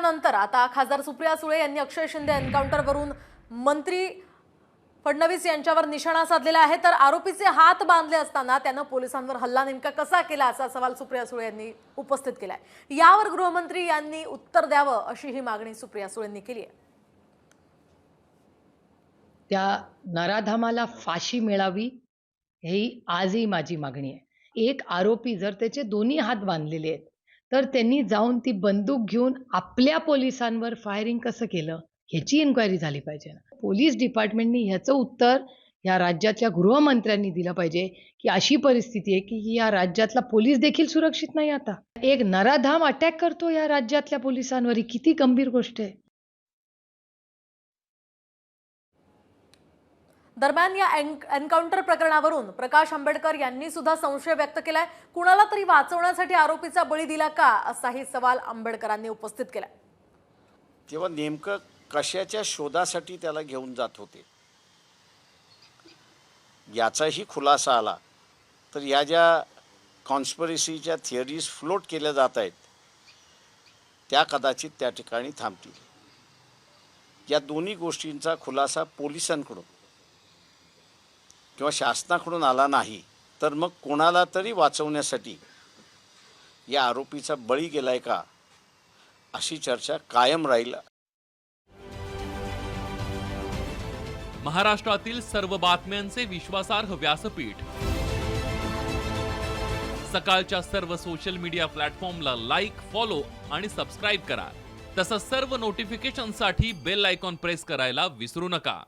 त्यानंतर आता खासदार सुप्रिया सुळे यांनी अक्षय शिंदे एन्काउंटरवरून मंत्री फडणवीस यांच्यावर निशाणा साधलेला आहे. तर आरोपीचे हात बांधले असताना त्यानं पोलिसांवर हल्ला नेमका कसा केला असा सवाल सुप्रिया सुळे यांनी उपस्थित केलाय. यावर गृहमंत्री यांनी उत्तर द्यावं अशी ही मागणी सुप्रिया सुळेंनी केली आहे. त्या नराधामाला फाशी मिळावी ही आजही माझी मागणी आहे. एक आरोपी जर त्याचे दोन्ही हात बांधलेले आहेत तर त्यांनी जाऊन ती बंदूक घेऊन आपल्या पोलिसांवर फायरिंग कसं केलं ह्याची इन्क्वायरी झाली पाहिजे. ना पोलीस डिपार्टमेंटनी ह्याचं उत्तर या राज्याच्या गृहमंत्र्यांनी दिलं पाहिजे की अशी परिस्थिती आहे की या राज्यातला पोलीस देखील सुरक्षित नाही आता. एक नराधाम अटॅक करतो या राज्यातल्या पोलिसांवर ही किती गंभीर गोष्ट आहे. दरम्यान या एन्काउंटर प्रकरणावरून प्रकाश आंबेडकर यांनी सुद्धा संशय व्यक्त केलाय. कुणाला तरी वाचवण्यासाठी आरोपीचा बळी दिला का असाही सवाल आंबेडकरांनी उपस्थित केला जेव्हा नेमकं कशाच्या शोधासाठी त्याला घेऊन जात होते? याचाही खुलासा आला. तर या ज्या कॉन्स्परसीच्या थिअरीज फ्लोट केल्या जात आहेत त्या कदाचित त्या ठिकाणी थांबतील. या दोन्ही गोष्टींचा खुलासा पोलिसांकडून. किंवा शासनाकडून आला नाही तर मग कोणाला तरी वाचवण्यासाठी या आरोपीचा बळी गेलाय का? अशी चर्चा कायम राहील. महाराष्ट्रातील सर्व बातम्यांचे विश्वासार्ह व्यासपीठ. सकाळच्या सर्व सोशल मीडिया प्लॅटफॉर्मला लाईक फॉलो आणि सबस्क्राईब करा. तसंच सर्व नोटिफिकेशनसाठी बेल आयकॉन प्रेस करायला विसरू नका.